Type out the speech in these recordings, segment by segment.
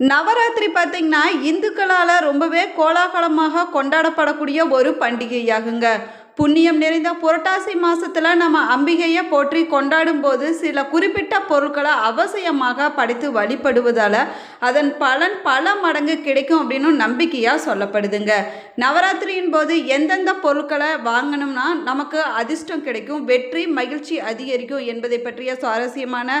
நவராத்திரி பார்த்திங்கன்னா இந்துக்களால் ரொம்பவே கோலாகலமாக கொண்டாடப்படக்கூடிய ஒரு பண்டிகையாகுங்க. புண்ணியம் நிறைந்த புரட்டாசி மாதத்தில் நம்ம அம்பிகையை போற்றி கொண்டாடும் போது சில குறிப்பிட்ட பொருட்களை அவசியமாக படைத்து வழிபடுவதால் அதன் பலன் பல மடங்கு கிடைக்கும் அப்படின்னு நம்பிக்கையாக சொல்லப்படுதுங்க. நவராத்திரியின் போது எந்தெந்த பொருட்களை வாங்கணும்னா நமக்கு அதிர்ஷ்டம் கிடைக்கும் வெற்றி மகிழ்ச்சி அதிகரிக்கும் என்பதை பற்றிய சுவாரஸ்யமான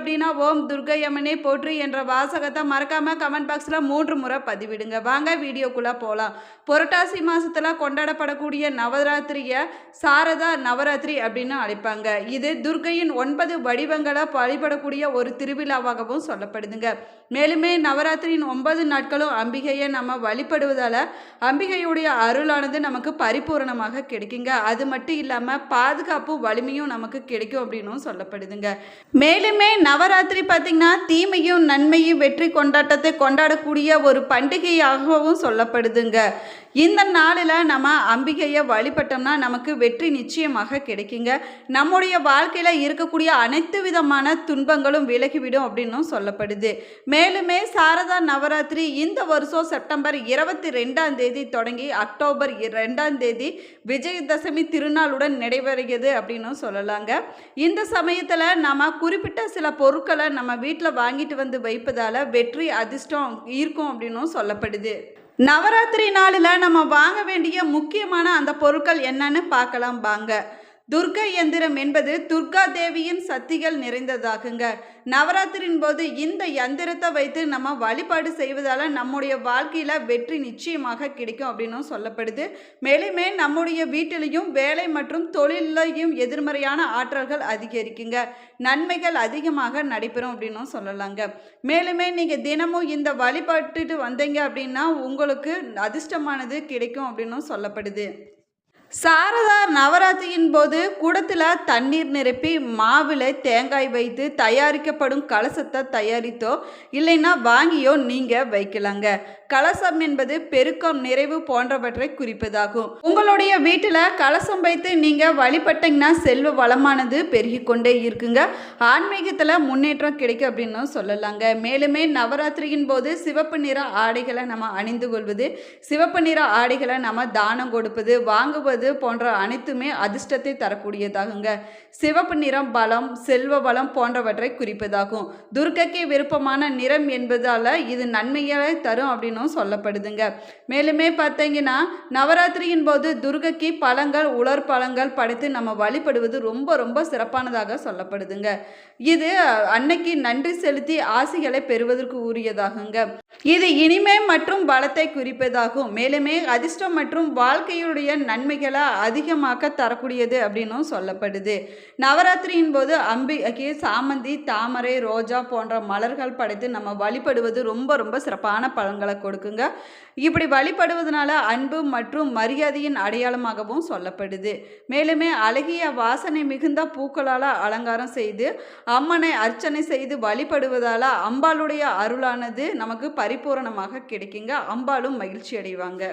அப்படின்னா ஓம் துர்கையம்மனே போற்று என்ற வாசகத்தை மறக்காம கமெண்ட் பாக்ஸில் மூன்று முறை பதிவிடுங்க. வாங்க வீடியோக்குள்ளே போகலாம் புரட்டாசி மாசத்துல கொண்டாடப்படக்கூடிய நவராத்திரியை சாரதா நவராத்திரி அப்படின்னு அழைப்பாங்க. இது துர்கையின் ஒன்பது வடிவங்களை வழிபடக்கூடிய ஒரு திருவிழாவாகவும் சொல்லப்படுதுங்க. மேலுமே நவராத்திரியின் ஒன்பது நாட்களும் அம்பிகையை நம்ம வழிபடுவதால அம்பிகையுடைய அருளானது நமக்கு பரிபூரணமாக கிடைக்குங்க. அது மட்டும் இல்லாமல் பாதுகாப்பு வலிமையும் நமக்கு கிடைக்கும் அப்படின்னும் சொல்லப்படுதுங்க. மேலுமே நவராத்திரி பார்த்திங்கன்னா தீமையும் நன்மையும் வெற்றி கொண்டாட்டத்தை கொண்டாடக்கூடிய ஒரு பண்டிகையாகவும் சொல்லப்படுதுங்க. இந்த நாளில் நம்ம அம்பிகையை வழிபட்டோம்னா நமக்கு வெற்றி நிச்சயமாக கிடைக்குங்க. நம்முடைய வாழ்க்கையில் இருக்கக்கூடிய அனைத்து விதமான துன்பங்களும் விலகிவிடும் அப்படின்னும் சொல்லப்படுது. மேலுமே சாரதா நவராத்திரி இந்த வருஷம் செப்டம்பர் இருபத்தி ரெண்டாம் தேதி தொடங்கி அக்டோபர் இ- ரெண்டாம் தேதி விஜயதசமி திருநாளுடன் நடைபெறுகிறது அப்படின்னும் சொல்லலாங்க. இந்த சமயத்தில் நம்ம குறிப்பிட்ட சில பொருட்களை நம்ம வீட்டில் வாங்கிட்டு வந்து வைப்பதால் வெற்றி அதிர்ஷ்டம் ஈர்க்கும் அப்படின்னும் சொல்லப்படுது. நவராத்திரி நாளில் நம்ம வாங்க வேண்டிய முக்கியமான அந்த பொருட்கள் என்னன்னு பார்க்கலாம் வாங்க. துர்கை எந்திரம் என்பது துர்கா தேவியின் சக்திகள் நிறைந்ததாகுங்க. நவராத்திரியின் போது இந்த யந்திரத்தை வைத்து நம்ம வழிபாடு செய்வதால் நம்முடைய வாழ்க்கையில் வெற்றி நிச்சயமாக கிடைக்கும் அப்படின்னும் சொல்லப்படுது. மேலுமே நம்முடைய வீட்டிலையும் வேலை மற்றும் தொழிலையும் எதிர்மறையான ஆற்றல்கள் அதிகரிக்குங்க. நன்மைகள் அதிகமாக நடைபெறும் அப்படின்னும் சொல்லலாங்க. மேலுமே நீங்கள் தினமும் இந்த வழிபட்டுட்டு வந்தீங்க அப்படின்னா உங்களுக்கு அதிர்ஷ்டமானது கிடைக்கும் அப்படின்னும் சொல்லப்படுது. சாரதா நவராத்திரியின் போது குடத்தில் தண்ணீர் நிரப்பி மாவில் தேங்காய் வைத்து தயாரிக்கப்படும் கலசத்தை தயாரித்தோ இல்லைன்னா வாங்கியோ நீங்கள் வைக்கலாங்க. கலசம் என்பது பெருக்கம் நிறைவு போன்றவற்றை குறிப்பதாகும். உங்களுடைய வீட்டில் கலசம் வைத்து நீங்கள் வழிபட்டீங்கன்னா செல்வ வளமானது பெருகி கொண்டே இருக்குங்க. ஆன்மீகத்தில் முன்னேற்றம் கிடைக்கும் அப்படின்னு சொல்லலாங்க. மேலுமே நவராத்திரியின் போது சிவப்பு நிற ஆடைகளை நம்ம அணிந்து கொள்வது சிவப்பு நிற ஆடைகளை நம்ம தானம் கொடுப்பது வாங்குவது போன்ற அனைத்துமே அதிர்ஷ்டத்தை தரக்கூடியதாகுங்க. சிவப்பு நிறம் பலம் செல்வ வளம் போன்றவற்றை குறிப்பதாகும். துர்க்கைக்கு விருப்பமான நிறம் என்பதால் இது நன்மைகளை தரும் அப்படின்னு அப்படின்னும் சொல்லப்படுதுங்க. மேலுமே பார்த்தீங்கன்னா நவராத்திரியின் போது துர்கைக்கு பழங்கள் உலர் பழங்கள் படைத்து நம்ம வழிபடுவது ரொம்ப ரொம்ப சிறப்பானதாக சொல்லப்படுதுங்க. இது அன்னைக்கு நன்றி செலுத்தி ஆசிகளை பெறுவதற்கு உரியதாகுங்க. இது இனிமை மற்றும் பலத்தை குறிப்பதாகும். மேலுமே அதிர்ஷ்டம் மற்றும் வாழ்க்கையுடைய நன்மைகளை அதிகமாக்க தரக்கூடியது அப்படின்னும் சொல்லப்படுது. நவராத்திரியின் போது அம்பிகைக்கு சாமந்தி தாமரை ரோஜா போன்ற மலர்கள் படைத்து நம்ம வழிபடுவது ரொம்ப ரொம்ப சிறப்பான பலன்களை கொடுக்குங்க. இப்படி வழிபடுவதனால அன்பு மற்றும் மரியாதையின் அடையாளமாகவும் சொல்லப்படுது. மேலுமே அழகிய வாசனை மிகுந்த பூக்களால் அலங்காரம் செய்து அம்மனை அர்ச்சனை செய்து வழிபடுவதால் அம்பாளுடைய அருளானது நமக்கு பரிபூரணமாக கிடைக்குங்க. அம்பாளும் மகிழ்ச்சி அடைவாங்க.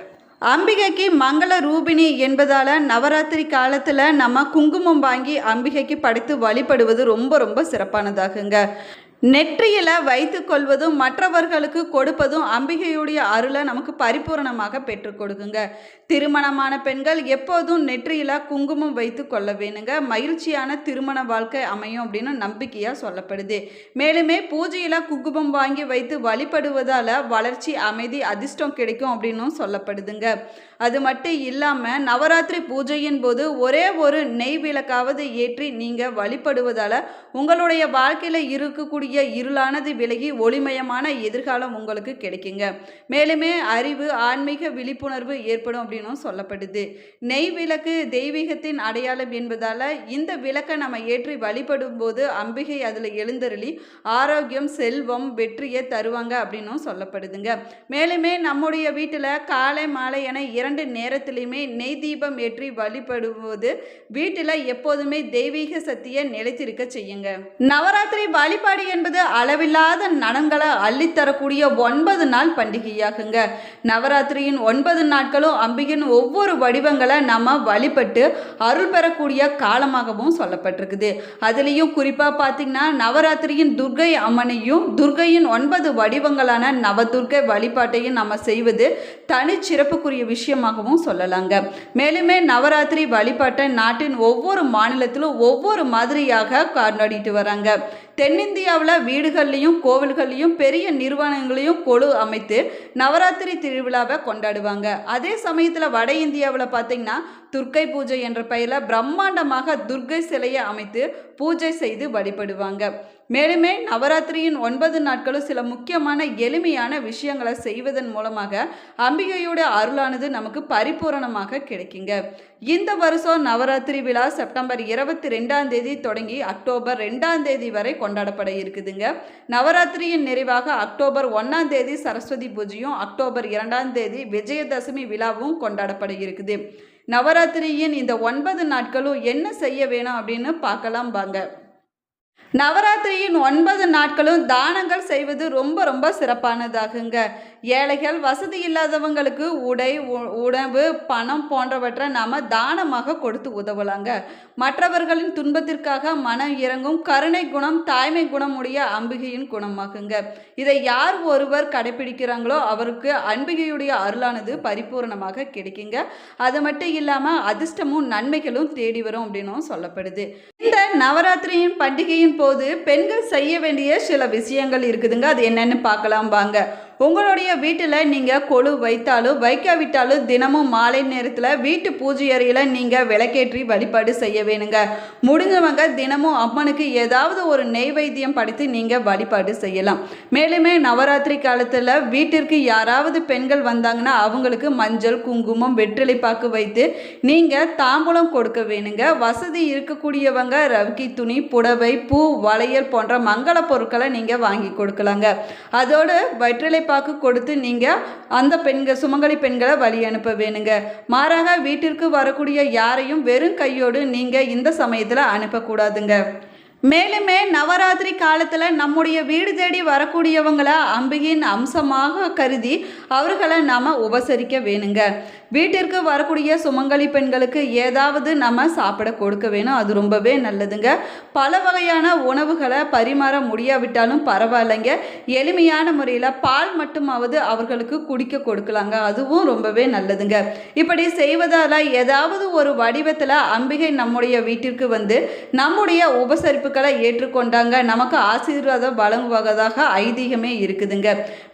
அம்பிகைக்கு மங்கள ரூபிணி என்பதால் நவராத்திரி காலத்தில் நம்ம குங்குமம் வாங்கி அம்பிகைக்கு படைத்து வழிபடுவது ரொம்ப ரொம்ப சிறப்பானதாகுங்க. நெற்றியில் வைத்து கொள்வதும் மற்றவர்களுக்கு கொடுப்பதும் அம்பிகையுடைய அருளை நமக்கு பரிபூரணமாக பெற்றுக் கொடுக்குங்க. திருமணமான பெண்கள் எப்போதும் நெற்றியில் குங்குமம் வைத்து கொள்ள வேணுங்க. மகிழ்ச்சியான திருமண வாழ்க்கை அமையும் அப்படின்னு நம்பிக்கையாக சொல்லப்படுது. மேலுமே பூஜையில் குங்குமம் வாங்கி வைத்து வழிபடுவதால் வளர்ச்சி அமைதி அதிர்ஷ்டம் கிடைக்கும் அப்படின்னும் சொல்லப்படுதுங்க. அது மட்டும் இல்லாமல் நவராத்திரி பூஜையின் போது ஒரே ஒரு நெய் விளக்காவது ஏற்றி நீங்கள் வழிபடுவதால் உங்களுடைய வாழ்க்கையில் இருக்கக்கூடிய இருளானது விலகி ஒளிமயமான எதிர்காலம் உங்களுக்கு கிடைக்குங்க. மேலுமே அறிவு ஆன்மீக விழிப்புணர்வு ஏற்படும் அப்படின்னும் சொல்லப்படுது. நெய் விளக்கு தெய்வீகத்தின் அடையாளம் என்பதால் இந்த விளக்கை நம்ம ஏற்றி வழிபடும் போது அம்பிகை அதில் எழுந்தருளி ஆரோக்கியம் செல்வம் வெற்றியை தருவாங்க அப்படின்னும் சொல்லப்படுதுங்க. மேலுமே நம்முடைய வீட்டில் காலை மாலை என இரண்டு நேரத்திலையுமே நெய் தீபம் ஏற்றி வழிபடுவது வீட்டில் எப்போதுமே தெய்வீக சக்தியை நிலைத்திருக்க செய்யுங்க. நவராத்திரி வழிபாடு என்பது அளவில்லாத நலன்களை அள்ளித்தரக்கூடிய ஒன்பது நாள் பண்டிகையாகுங்க. நவராத்திரியின் ஒன்பது நாட்களும் அம்பிகையின் ஒவ்வொரு வடிவங்களை நம்ம வழிபட்டு அருள் பெறக்கூடிய காலமாகவும் சொல்லப்பட்டிருக்குது. அதுலேயும் குறிப்பாக பார்த்தீங்கன்னா நவராத்திரியின் துர்கை அம்மனையும் துர்கையின் ஒன்பது வடிவங்களான நவதுர்க்கை வழிபாட்டையும் நம்ம செய்வது தனிச்சிறப்புக்குரிய விஷயம் விஷயமாகவும் சொல்லலாங்க. மேலுமே நவராத்திரி வழிபாட்டை நாட்டின் ஒவ்வொரு மாநிலத்திலும் ஒவ்வொரு மாதிரியாக கொண்டாடிட்டு வராங்க. தென்னிந்தியாவில் வீடுகள்லையும் கோவில்கள்லையும் பெரிய நிறுவனங்களையும் கொழு அமைத்து நவராத்திரி திருவிழாவை கொண்டாடுவாங்க. அதே சமயத்தில் வட இந்தியாவில் பார்த்தீங்கன்னா துர்க்கை பூஜை என்ற பெயரில் பிரம்மாண்டமாக துர்க்கை சிலையை அமைத்து பூஜை செய்து வழிபடுவாங்க. மேலுமே நவராத்திரியின் ஒன்பது நாட்களும் சில முக்கியமான எளிமையான விஷயங்களை செய்வதன் மூலமாக அம்பிகையோட அருளானது நமக்கு பரிபூரணமாக கிடைக்குங்க. இந்த வருஷம் நவராத்திரி விழா செப்டம்பர் இருபத்தி ரெண்டாம் தேதி தொடங்கி அக்டோபர் ரெண்டாம் தேதி வரை கொண்டாடப்பட இருக்குதுங்க. நவராத்திரியின் நிறைவாக அக்டோபர் ஒன்றாம் தேதி சரஸ்வதி பூஜையும் அக்டோபர் இரண்டாம் தேதி விஜயதசமி விழாவும் கொண்டாடப்பட இருக்குது. நவராத்திரியின் இந்த ஒன்பது நாட்களும் என்ன செய்ய வேணும் அப்படின்னு பார்க்கலாம் வாங்க. நவராத்திரியின் ஒன்பது நாட்களும் தானங்கள் செய்வது ரொம்ப ரொம்ப சிறப்பானதாகுங்க. ஏழைகள் வசதி இல்லாதவங்களுக்கு உடை உ- உணவு பணம் போன்றவற்றை நாம் தானமாக கொடுத்து உதவலாங்க. மற்றவர்களின் துன்பத்திற்காக மனம் இறங்கும் கருணை குணம் தாய்மை குணம் உடைய அம்பிகையின் குணமாகுங்க. இதை யார் ஒருவர் கடைபிடிக்கிறாங்களோ அவருக்கு அம்பிகையுடைய அருளானது பரிபூரணமாக கிடைக்குங்க. அது மட்டும் இல்லாமல் அதிர்ஷ்டமும் நன்மைகளும் தேடி வரும் அப்படின்னும் சொல்லப்படுது. இந்த நவராத்திரியின் பண்டிகையின் போது பெண்கள் செய்ய வேண்டிய சில விஷயங்கள் இருக்குதுங்க. அது என்னன்னு பார்க்கலாம் வாங்க. உங்களுடைய வீட்டில் நீங்கள் கொழு வைத்தாலும் வைக்காவிட்டாலும் தினமும் மாலை நேரத்தில் வீட்டு பூஜை அறையில் நீங்கள் விளக்கேற்றி வழிபாடு செய்ய வேணுங்க. முடிஞ்சவங்க தினமும் அம்மனுக்கு ஏதாவது ஒரு நெய்வேத்தியம் படித்து நீங்கள் வழிபாடு செய்யலாம். மேலுமே நவராத்திரி காலத்தில் வீட்டிற்கு யாராவது பெண்கள் வந்தாங்கன்னா அவங்களுக்கு மஞ்சள் குங்குமம் வெற்றிலை பாக்கு வைத்து நீங்கள் தாம்பூலம் கொடுக்க வேணுங்க. வசதி இருக்கக்கூடியவங்க ரவிக்கி துணி புடவை பூ வளையல் போன்ற மங்கள பொருட்களை நீங்கள் வாங்கி கொடுக்கலாங்க. அதோடு வெற்றிலை பாக்கு கொடுத்து நீங்கள் அந்த பெண்கள் சுமங்கலி பெண்களை வழி அனுப்ப வேணுங்க. மாறாக வீட்டிற்கு வரக்கூடிய யாரையும் வெறும் கையோடு நீங்கள் இந்த சமயத்தில் அனுப்பக்கூடாதுங்க. மேலுமே நவராத்திரி காலத்தில் நம்முடைய வீடு தேடி வரக்கூடியவங்களை அம்பிகையின் அம்சமாக கருதி அவர்களை நாம் உபசரிக்க வேணுங்க. வீட்டிற்கு வரக்கூடிய சுமங்கலி பெண்களுக்கு ஏதாவது நம்ம சாப்பிட கொடுக்க வேணும். அது ரொம்பவே நல்லதுங்க. பல வகையான உணவுகளை பரிமாற முடியாவிட்டாலும் பரவாயில்லைங்க. எளிமையான முறையில் பால் மட்டுமாவது அவர்களுக்கு குடிக்க கொடுக்கலாங்க. அதுவும் ரொம்பவே நல்லதுங்க. இப்படி செய்வதால் ஏதாவது ஒரு வடிவத்தில் அம்பிகை நம்முடைய வீட்டிற்கு வந்து நம்முடைய உபசரிப்புகளை ஏற்றுக்கொண்டாங்க. நமக்கு ஆசீர்வாதம் வழங்குவதாக ஐதீகமே இருக்குதுங்க.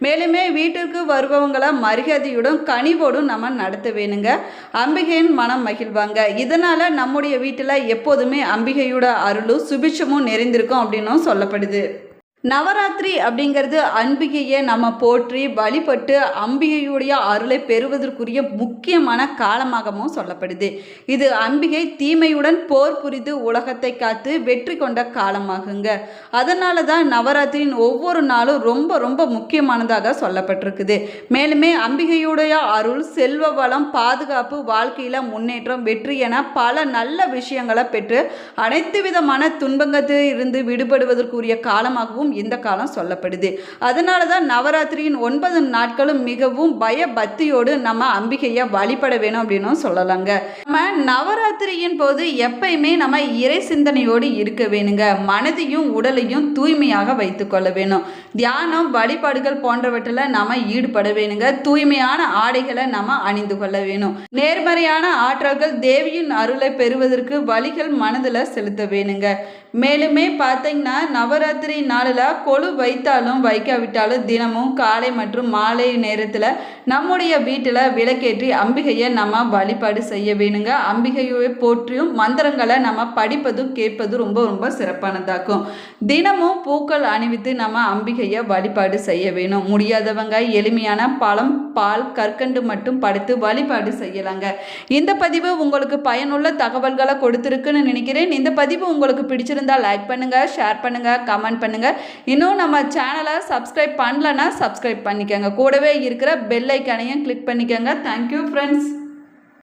மேலுமே வீட்டிற்கு வருபவங்களை மரியாதையுடன் கனிவோடும் நம்ம நடத்த வேணுங்க அம்பிகையின் மனம் மகிழ்வாங்க. இதனால் நம்முடைய வீட்டில் எப்போதுமே அம்பிகையோட அருளும் சுபிட்சமும் நிறைந்திருக்கும் அப்படின்னும் சொல்லப்படுது. நவராத்திரி அப்படிங்கிறது அம்பிகையை நம்ம போற்றி வழிபட்டு அம்பிகையுடைய அருளை பெறுவதற்குரிய முக்கியமான காலமாகவும் சொல்லப்படுது. இது அம்பிகை தீமையுடன் போர் புரிந்து உலகத்தை காத்து வெற்றி கொண்ட காலமாகுங்க. அதனால தான் நவராத்திரியின் ஒவ்வொரு நாளும் ரொம்ப ரொம்ப முக்கியமானதாக சொல்லப்பட்டிருக்குது. மேலுமே அம்பிகையுடைய அருள் செல்வ வளம் பாதுகாப்பு வாழ்க்கையில் முன்னேற்றம் வெற்றி என பல நல்ல விஷயங்களை பெற்று அனைத்து விதமான துன்பங்கத்தில் இருந்து விடுபடுவதற்குரிய காலமாகவும் இந்த காலம் சொல்லப்படுது. அதனால தான் நவராத்திரியின் ஒன்பது நாட்களும் மிகவும் பயபக்தியோடு நம்ம அம்பிகையை வழிபட வேணும் அப்படின்னும் சொல்லலாங்க. நம்ம நவராத்திரியின் போது எப்பயுமே நம்ம இறை சிந்தனையோடு இருக்க வேணுங்க. மனதையும் உடலையும் தூய்மையாக வைத்துக்கொள்ள வேணும். தியானம் வழிபாடுகள் போன்றவற்றில் நம்ம ஈடுபட வேணுங்க. தூய்மையான ஆடைகளை நம்ம அணிந்து கொள்ள வேணும். நேர்மறையான ஆற்றல்கள் தேவியின் அருளை பெறுவதற்கு வழிகள் மனதில் செலுத்த வேணுங்க. மேலுமே பார்த்தீங்கன்னா நவராத்திரி நாளில் கொழு வைத்தாலும் வைக்காவிட்டாலும் தினமும் காலை மற்றும் மாலை நேரத்தில் நம்முடைய வீட்டில் விளக்கேற்றி அம்பிகையை நம்ம வழிபாடு செய்ய வேணுங்க. அம்பிகையை போற்றியும் மந்திரங்களை நம்ம படிப்பதும் கேட்பதும் ரொம்ப ரொம்ப சிறப்பானதாக்கும். தினமும் பூக்கள் அணிவித்து நம்ம அம்பிகையை வழிபாடு செய்ய வேணும். முடியாதவங்க எளிமையான பழம் பால் கற்கண்டு மட்டும் படைத்து வழிபாடு செய்யலாங்க. இந்த பதிவு உங்களுக்கு பயனுள்ள தகவல்களை கொடுத்துருக்குன்னு நினைக்கிறேன். இந்த பதிவு உங்களுக்கு பிடிச்சிருந்த லைக் பண்ணுங்கள் ஷேர் பண்ணுங்கள் கமெண்ட் பண்ணுங்கள் இன்னும் நம்ம சேனலை சப்ஸ்கிரைப் பண்ணலன்னா சப்ஸ்கிரைப் பண்ணிக்கோங்க. கூடவே இருக்கிற பெல் ஐக்கானையும் கிளிக் பண்ணிக்கோங்க. Thank you friends